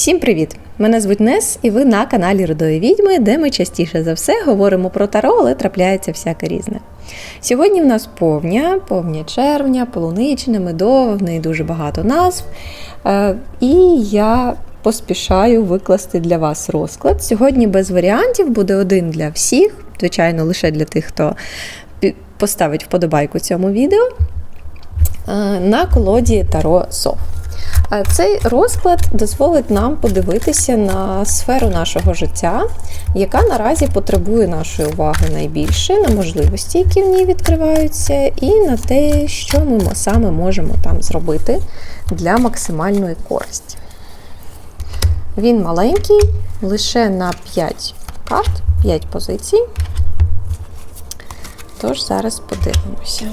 Всім привіт! Мене звуть Нес, і ви на каналі Рудої Відьми, де ми частіше за все говоримо про таро, але трапляється всяке різне. Сьогодні в нас повня, повня червня, полуничне, медова, в неї дуже багато назв. Е, І я поспішаю викласти для вас розклад. Сьогодні без варіантів буде один для всіх, звичайно, лише для тих, хто поставить вподобайку цьому відео е, на колоді Таро Сов. Е, Цей розклад дозволить нам подивитися на сферу нашого життя, яка наразі потребує нашої уваги найбільше, на можливості, які в ній відкриваються, і на те, що ми саме можемо там зробити для максимальної користі. Він маленький, лише на 5 карт, 5 позицій. Тож зараз подивимося.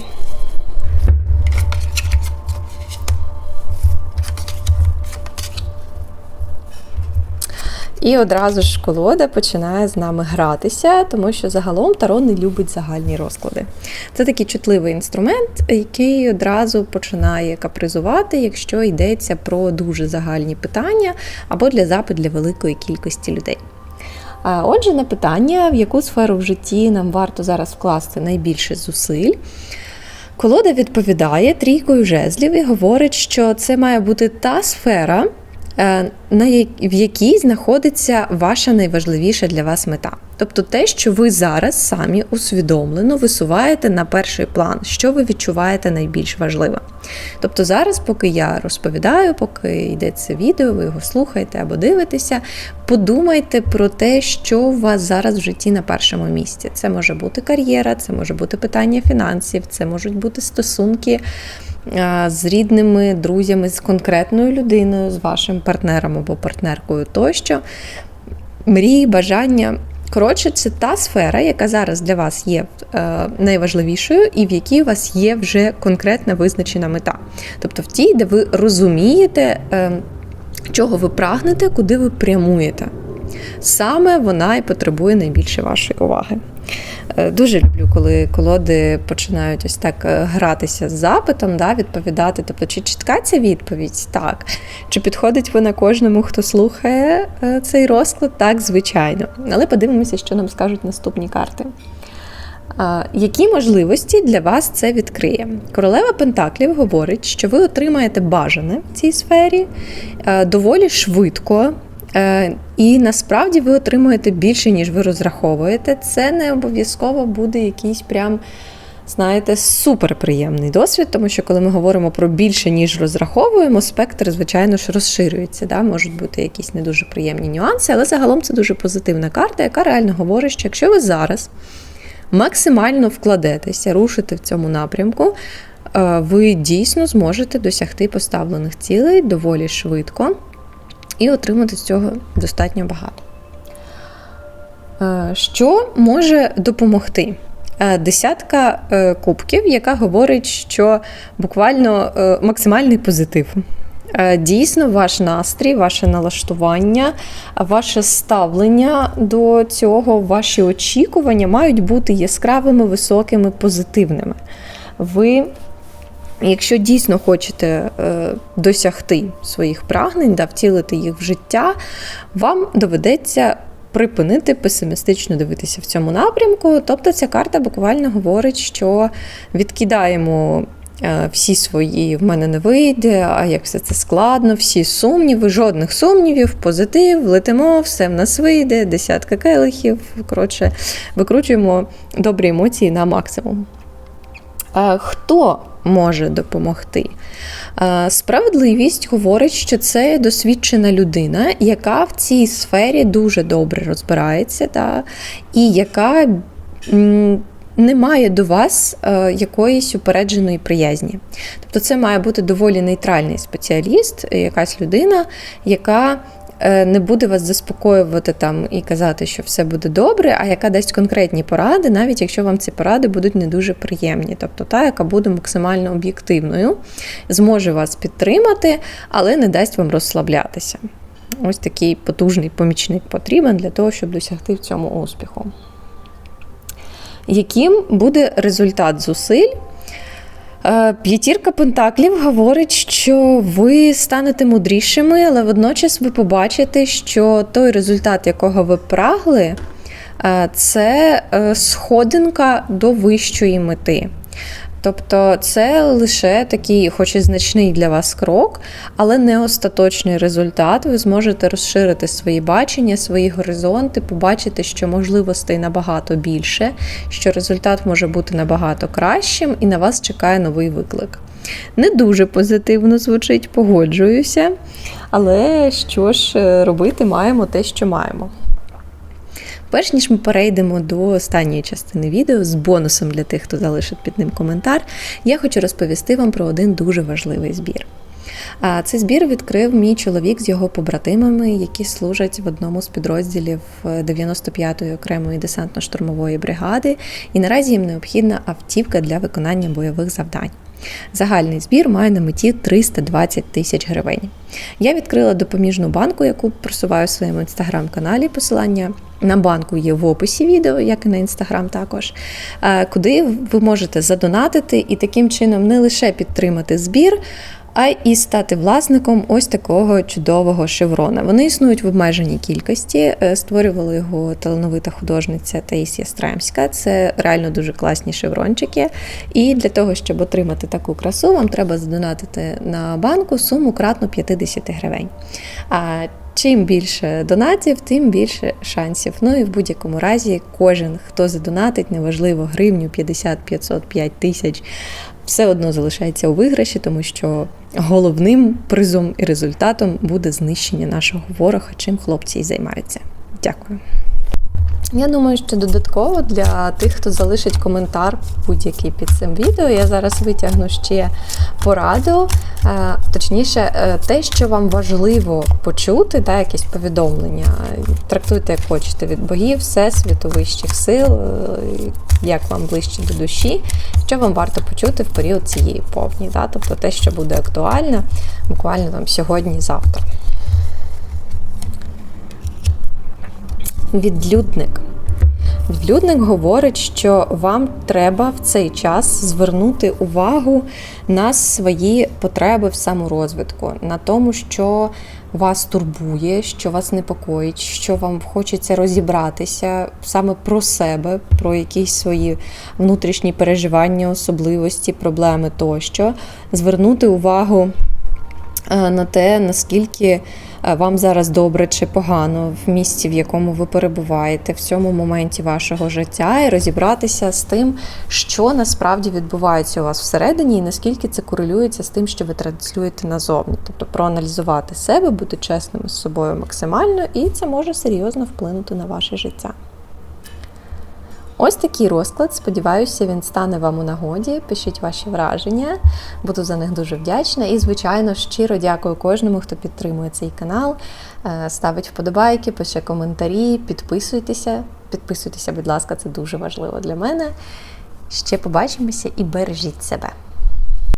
І одразу ж колода починає з нами гратися, тому що загалом Таро не любить загальні розклади. Це такий чутливий інструмент, який одразу починає капризувати, якщо йдеться про дуже загальні питання або для запит для великої кількості людей. А Отже, на питання, в яку сферу в житті нам варто зараз вкласти найбільше зусиль. Колода відповідає трійкою жезлів і говорить, що це має бути та сфера, на в якій знаходиться ваша найважливіша для вас мета. Тобто те, що ви зараз самі усвідомлено висуваєте на перший план, що ви відчуваєте найбільш важливе. Тобто зараз, поки я розповідаю, поки йде це відео, ви його слухаєте або дивитеся, подумайте про те, що у вас зараз в житті на першому місці. Це може бути кар'єра, це може бути питання фінансів, це можуть бути стосунки з рідними, друзями, з конкретною людиною, з вашим партнером або партнеркою тощо. Мрії, бажання. Коротше, це та сфера, яка зараз для вас є е, найважливішою, і в якій у вас є вже конкретна визначена мета. Тобто в тій, де ви розумієте, е, чого ви прагнете, куди ви прямуєте. Саме вона і потребує найбільше вашої уваги. Е, Дуже люблю, коли колоди починають ось так е, гратися з запитом, да, відповідати. Тобто, чи чітка ця відповідь? Так. Чи підходить вона кожному, хто слухає е, цей розклад? Так, звичайно. Але подивимося, що нам скажуть наступні карти. Які можливості для вас це відкриє? Королева Пентаклів говорить, що ви отримаєте бажане в цій сфері доволі швидко. Е, І насправді ви отримуєте більше, ніж ви розраховуєте. Це не обов'язково буде якийсь прям, знаєте, суперприємний досвід, тому що коли ми говоримо про більше, ніж розраховуємо, спектр, звичайно ж, розширюється. Да? Можуть бути якісь не дуже приємні нюанси, але загалом це дуже позитивна карта, яка реально говорить, що якщо ви зараз максимально вкладетеся, рушите в цьому напрямку, е, ви дійсно зможете досягти поставлених цілей доволі швидко і отримати з цього достатньо багато. Е, Що може допомогти? Е, Десятка е, кубків, яка говорить, що буквально максимальний позитив. Дійсно, ваш настрій, ваше налаштування, ваше ставлення до цього, ваші очікування мають бути яскравими, високими, позитивними. Ви Якщо дійсно хочете е, досягти своїх прагнень, да, втілити їх в життя, вам доведеться припинити песимістично дивитися в цьому напрямку. Тобто ця карта буквально говорить, що відкидаємо е, всі свої в мене не вийде, а як все це складно, всі сумніви, жодних сумнівів, позитив, летимо, все в нас вийде, десятка келихів. Коротше, викручуємо добрі емоції на максимум. Е, Хто може допомогти? Е, Справедливість говорить, що це досвідчена людина, яка в цій сфері дуже добре розбирається, та, і яка не має до вас е, якоїсь упередженої приязні. Тобто це має бути доволі нейтральний спеціаліст, якась людина, яка не буде вас заспокоювати там і казати, що все буде добре, а яка дасть конкретні поради, навіть якщо вам ці поради будуть не дуже приємні. Тобто та, яка буде максимально об'єктивною, зможе вас підтримати, але не дасть вам розслаблятися. Ось такий потужний помічник потрібен для того, щоб досягти в цьому успіху. Яким буде результат зусиль? Е, П'ятірка Пентаклів говорить, що ви станете мудрішими, але водночас ви побачите, що той результат, якого ви прагли, е, це е, сходинка до вищої мети. Тобто це лише такий, хоч і значний для вас крок, але не остаточний результат. Ви зможете розширити свої бачення, свої горизонти, побачити, що можливостей набагато більше, що результат може бути набагато кращим, і на вас чекає новий виклик. Не дуже позитивно звучить, погоджуюся. Але що ж е, робити, маємо те, що маємо. Перш ніж ми перейдемо до останньої частини відео з бонусом для тих, хто залишить під ним коментар, я хочу розповісти вам про один дуже важливий збір. Цей збір відкрив мій чоловік з його побратимами, які служать в одному з підрозділів 95-ї окремої десантно-штурмової бригади, і наразі їм необхідна автівка для виконання бойових завдань. Загальний збір має на меті 320 тисяч гривень. Я відкрила допоміжну банку, яку просуваю в своєму інстаграм-каналі. Посилання на банку є в описі відео, як і на інстаграм також, е, куди ви можете задонатити і таким чином не лише підтримати збір. А і стати власником ось такого чудового шеврона. Вони існують в обмеженій кількості. Е, Створювала його талановита художниця Таїсія Стремська. Це реально дуже класні шеврончики. І для того, щоб отримати таку красу, вам треба задонатити на банку суму кратно 50 гривень. А Чим більше донатів, тим більше шансів. Ну і в будь-якому разі, кожен, хто задонатить, неважливо, гривню, 50, 500, 5 тисяч, все одно залишається у виграші, тому що головним призом і результатом буде знищення нашого ворога, чим хлопці і займаються. Дякую. Я думаю, що додатково для тих, хто залишить коментар будь-який під цим відео, я зараз витягну ще пораду, е, точніше, е, те, що вам важливо почути, да, якісь повідомлення. Трактуйте, як хочете від богів, всесвіту, вищих сил, е, як вам ближче до душі, що вам варто почути в період цієї повні. Да? Тобто те, що буде актуально буквально там сьогодні-завтра. Відлюдник. Відлюдник говорить, що вам треба в цей час звернути увагу на свої потреби в саморозвитку, на тому, що вас турбує, що вас непокоїть, що вам хочеться розібратися саме про себе, про якісь свої внутрішні переживання, особливості, проблеми тощо, звернути увагу на те, наскільки вам зараз добре чи погано в місці, в якому ви перебуваєте, в цьому моменті вашого життя, і розібратися з тим, що насправді відбувається у вас всередині, і наскільки це корелюється з тим, що ви транслюєте назовні. Тобто проаналізувати себе, бути чесними з собою максимально, і це може серйозно вплинути на ваше життя. Ось такий розклад. Сподіваюся, він стане вам у нагоді. Пишіть ваші враження, буду за них дуже вдячна. І, звичайно, щиро дякую кожному, хто підтримує цей канал, е, ставить вподобайки, пише коментарі, підписуйтеся. Підписуйтеся, будь ласка, це дуже важливо для мене. Ще побачимося і бережіть себе.